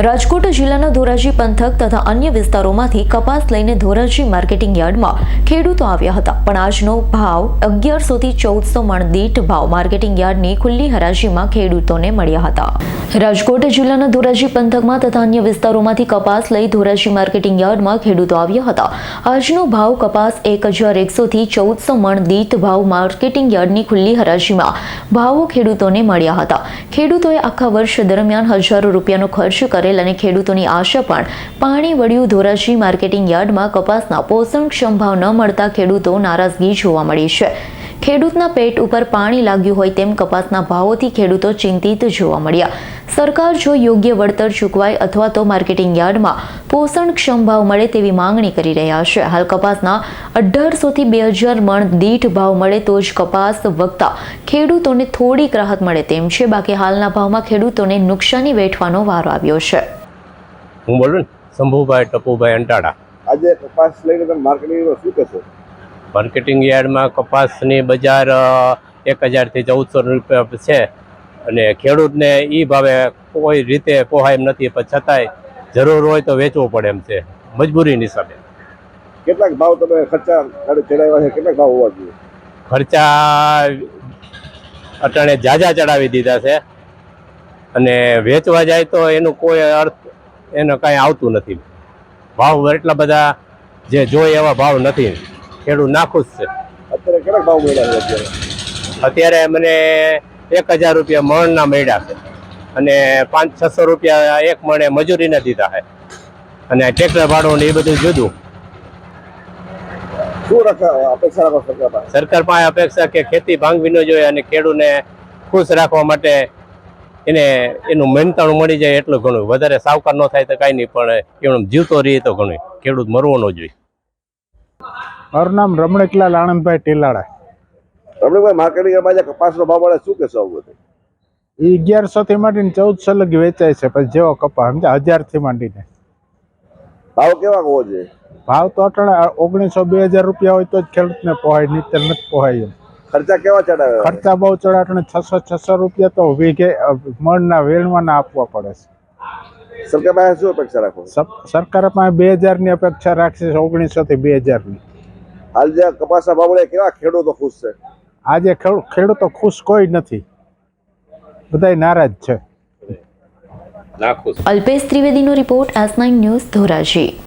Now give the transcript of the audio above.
રાજકોટ જિલ્લાના ધોરાજી પંથક તથા અન્ય વિસ્તારોમાંથી કપાસ લઈને ધોરાજી માર્કેટિંગ યાર્ડમાં ખેડૂતો આવ્યા હતા. પણ આજનો ભાવ અગિયારસોથી ચૌદસો મણ દીઠ ભાવ માર્કેટિંગ યાર્ડની ખુલ્લી હરાજીમાં ખેડૂતોને મળ્યા હતા. રાજકોટ જિલ્લાના ધોરાજી પંથકમાં તથા અન્ય વિસ્તારોમાંથી કપાસ લઈ ધોરાજી માર્કેટિંગ યાર્ડમાં ખેડૂતો આવ્યા હતા. આજનો ભાવ કપાસ એક હજાર એકસોથી ચૌદસો મણ દીઠ ભાવ માર્કેટિંગ યાર્ડની ખુલ્લી હરાજીમાં ભાવો ખેડૂતોને મળ્યા હતા. ખેડૂતોએ આખા વર્ષ દરમિયાન હજારો રૂપિયાનો ખર્ચ કરેલ અને ખેડૂતોની આશા પણ પાણી વળ્યું ધોરાજી માર્કેટિંગ યાર્ડમાં કપાસના પોષણક્ષમ ભાવ ન મળતા ખેડૂતો નારાજગી જોવા મળી છે. ખેડૂતના પેટ ઉપર પાણી લાગ્યું હોય તેમ કપાસના ભાવોથી ખેડૂતો ચિંતિત જોવા મળ્યા. સરકાર જો યોગ્ય વળતર ચૂકવાય અથવા તો માર્કેટિંગ યાર્ડમાં પોષણક્ષમ ભાવ મળે તેવી માંગણી કરી રહ્યા છે. હાલ કપાસના અઢારસોથી બે હજાર મણ દીઠ ભાવ મળે તો જ કપાસ વગતા ખેડૂતોને થોડીક રાહત મળે તેમ છે. બાકી હાલના ભાવમાં ખેડૂતોને નુકસાની વેઠવાનો વારો આવ્યો છે. હું બોલું ને શંભુભાઈ ટપુભાઈ અંટાડા. આજે કપાસ લઈને તમે માર્કેટિંગમાં શું કહેશો? માર્કેટિંગ યાર્ડમાં કપાસની બજાર એક હજારથી ચૌદસો રૂપિયા છે. અને ખેડૂતને એ ભાવે કોઈ રીતે પોહાય એમ નથી પણ છતાંય જરૂર હોય તો વેચવું પડે એમ છે મજબૂરીની હિસાબે કેટલાક ભાવ તમે ખર્ચા ચડાવ્યા છે કેટલાક ભાવ હોવા જોઈએ? ખર્ચા અટાણે જાજા ચડાવી દીધા છે. અને વેચવા જાય તો એનું કોઈ અર્થ એનો કાંઈ આવતું નથી. ભાવ એટલા બધા જે જોઈએ એવા ભાવ નથી. ખેડૂત નાખુશ છે. અત્યારે કેટલા ભાવ મળ્યા છે અત્યારે? અત્યારે મને એક હજાર રૂપિયા મણના મળ્યા છે. અને પાંચ છસો રૂપિયા એક મણે મજૂરીને દીધા છે. અને ટ્રેક્ટર ભાડું ને એ બધું જુદું. સરકાર પાસે? અપેક્ષા કે ખેતી ભાંગવી ન જોઈએ અને ખેડૂતને ખુશ રાખવા માટે એને એનું મહેનતાણું મળી જાય એટલું ઘણું. વધારે સાવકાર ન થાય તો કાંઈ નહીં પણ એમ જીવતો રહે તો ઘણું. ખેડૂત મરવો ન જોઈએ. મારું નામ રમણીકલાલ આણંદભાઈ ટીલાળા રમણીકભાઈ માર્કેટિંગમાં આજે કપાસનો ભાવ મળે શું કહેશો આવું બધું? એ અગિયારસો થી માંડીને ચૌદસો લગી વેચાય છે પછી જેવો કપા સમજ્યા? હજારથી માંડીને. ભાવ કેવા હોવો જોઈએ? ભાવ તો અટાણે ઓગણીસો બે હજાર રૂપિયા હોય તો જ ખેડૂતને પોહાય નીચે નથી પોહાય એમ. ખર્ચા કેવા ચડાવે? ખર્ચા બહુ ચડાટણે છસો છસો રૂપિયા તો વીઘે મણના વેણવાના આપવા પડે છે. સરકાર પાસે શું અપેક્ષા રાખો? સરકાર પાસે બે હજારની અપેક્ષા રાખશે ઓગણીસો થી બે હજારની. હાલ જે કપાસના ભાવ મળે કેવા ખેડૂતો ખુશ છે. આજે ખેડૂતો ખુશ કોઈ નથી. બધાય નારાજ છે. Alpesh ત્રિવેદીનો report S nine news Dhoraji.